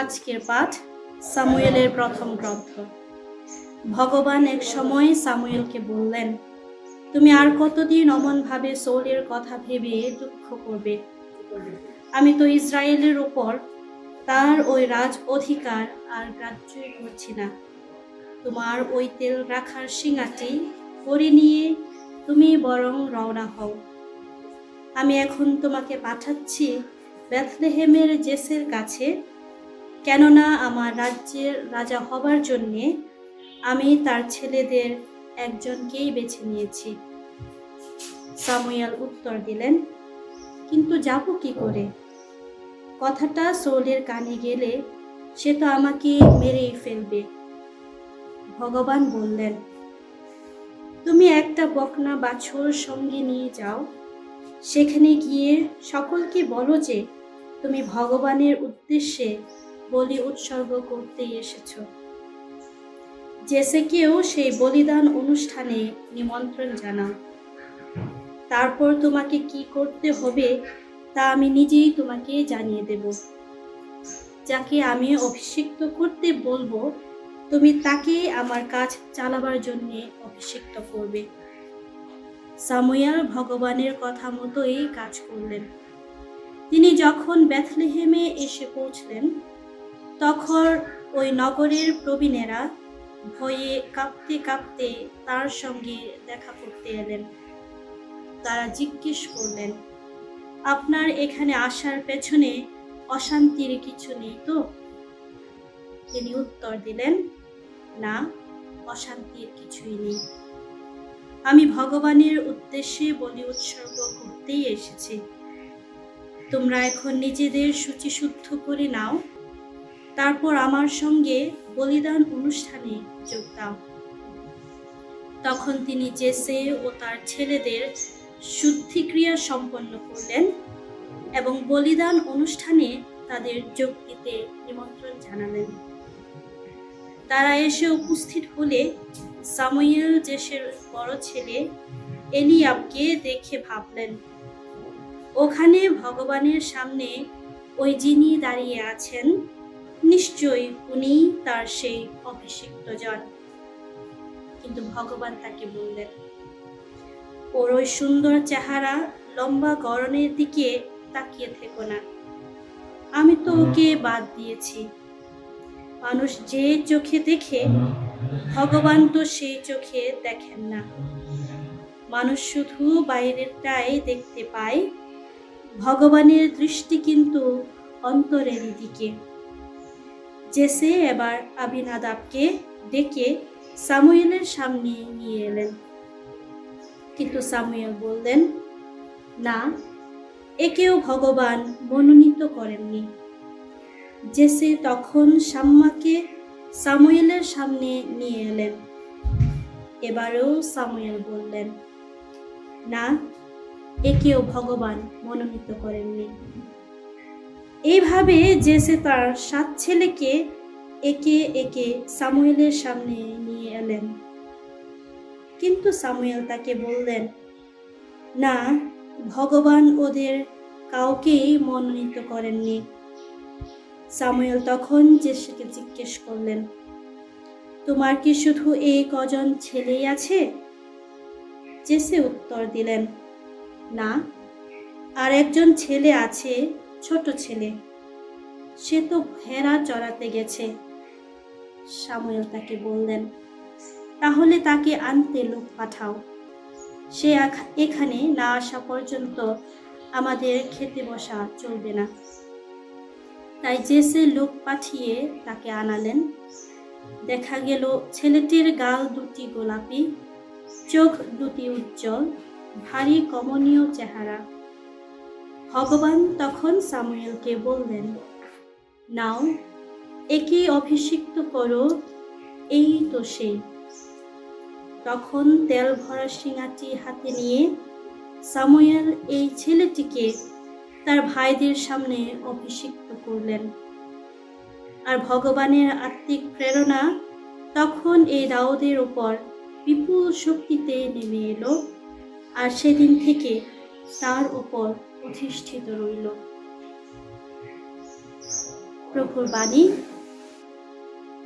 আজকের পাঠ সামুয়েলের প্রথম গ্রন্থ। ভগবান এক সময় সামুয়েলকে বললেন, তুমি আর কতদিন অমনভাবে সৌলের কথা ভেবে দুঃখ করবে? আমি তো ইসরায়েলের ওপর তার ওই রাজ অধিকার আর গ্রাহ্যই করছি না। তোমার ওই তেল রাখার শিঙাটি করে নিয়ে তুমি বরং রওনা হও। আমি এখন তোমাকে পাঠাচ্ছি বেথলেহেমের জেসের কাছে কেননা আমার রাজ্যের রাজা হবার জন্যে আমি তার ছেলেদের একজনকেই বেছে নিয়েছি। সামুয়াল উত্তর দিলেন, কিন্তু যাব কি করে? কথাটা সৌলের কানে গেলে সে তো আমাকে মেরেই ফেলবে। ভগবান বললেন, তুমি একটা বকনা বাছুর সঙ্গে নিয়ে যাও। সেখানে গিয়ে সকলকে বলো যে, তুমি ভগবানের উদ্দেশ্যে বলি উৎসর্গ করতেই এসেছ। জেসেকেও সেই বলিদান অনুষ্ঠানে নিমন্ত্রণ জানাও। তারপর তোমাকে কি করতে হবে তা আমি নিজেই তোমাকে জানিয়ে দেব। যাকে আমি অভিষিক্ত করতে বলব, তুমি তাকে আমার কাজ চালাবার জন্য অভিষিক্ত করবে। সামুয়াল ভগবানের কথা মতোই কাজ করলেন। তিনি যখন বেথলেহেমে এসে পৌঁছলেন তখন ওই নগরের প্রবীণেরা ভয়ে কাঁপতে কাঁপতে তার সঙ্গে দেখা করতে এলেন। তারা জিজ্ঞেস করলেন, আপনার এখানে আসার পেছনে অশান্তির কিছু নেই তো? তিনি উত্তর দিলেন, না, অশান্তির কিছুই নেই। আমি ভগবানের উদ্দেশ্যে বলি উৎসর্গ করতেই এসেছি। তোমরা এখন নিজেদের শুচিশুদ্ধ করে নাও। তারপর আমার সঙ্গে বলিদান অনুষ্ঠানে যোগ দাও। তখন তিনি জেসে ও তার ছেলেদের শুদ্ধিক্রিয়া সম্পন্ন করলেন এবং বলিদান অনুষ্ঠানে তাদের যোগ দিতে নিমন্ত্রণ জানালেন। তারা এসে উপস্থিত হলে সামুয়েল জেসের বড় ছেলে এলিয়াবকে দেখে ভাবলেন, ওখানে ভগবানের সামনে ওই যিনি দাঁড়িয়ে আছেন নিশ্চয়ই উনি তার সেই অভিষিক্ত জন। কিন্তু ভগবান তাকে বললেন ওর ওই সুন্দর চেহারা লম্বা গরনের দিকে তাকিয়ে থেকো না। আমি তো ওকে বাদ দিয়েছি। মানুষ যে চোখে দেখে ভগবান তো সেই চোখে দেখেন না। মানুষ শুধু বাইরেরটাই দেখতে পায়। ভগবানের দৃষ্টি কিন্তু অন্তরের দিকে। জেসে এবার আবিনাদাবকে ডেকে সামুয়েলের সামনে নিয়ে এলেন। কিন্তু সামুয়েল বললেন, না, একেও ভগবান মনোনীত করেননি। জেসে তখন সাম্মাকে সামুয়েলের সামনে নিয়ে এলেন। এবারেও সামুয়েল বললেন, না, একেও ভগবান মনোনীত করেননি। এইভাবে জেসে তার সাত ছেলেকে একে একে সামুয়েলের সামনে নিয়ে এলেন। কিন্তু সামুয়েল তাকে বললেন, না, ভগবান ওদের কাউকেই মনোনীত করেননি। সামুয়েল তখন জেসেকে জিজ্ঞেস করলেন, তোমার কি শুধু এই কজন ছেলেই আছে? জেসে উত্তর দিলেন, না, আর একজন ছেলে আছে ছোট ছেলে। সে তো ভেড়া চড়াতে গেছে। সামুয়েল তাকে বললেন, তাহলে তাকে আনতে লোক পাঠাও। সে এখানে না আসা পর্যন্ত আমাদের খেতে বসা চলবে না। তাই জেসে লোক পাঠিয়ে তাকে আনালেন, দেখা গেল ছেলেটির গাল দুটি গোলাপি, চোখ দুটি উজ্জ্বল, ভারী কমনীয় চেহারা। ভগবান তখন সামুয়েলকে বললেন, নাও, একে অভিষিক্ত করো, এই তো সে। তখন তেল ভরা শিঙাটি হাতে নিয়ে সামুয়েল এই ছেলেটিকে তার ভাইদের সামনে অভিষিক্ত করলেন। আর ভগবানের আত্মিক প্রেরণা তখন এই দাউদের ওপর বিপুল শক্তিতে নেমে এলো। আর সেদিন থেকে তার ওপর অধিষ্ঠিত রইল। প্রভুর বাণী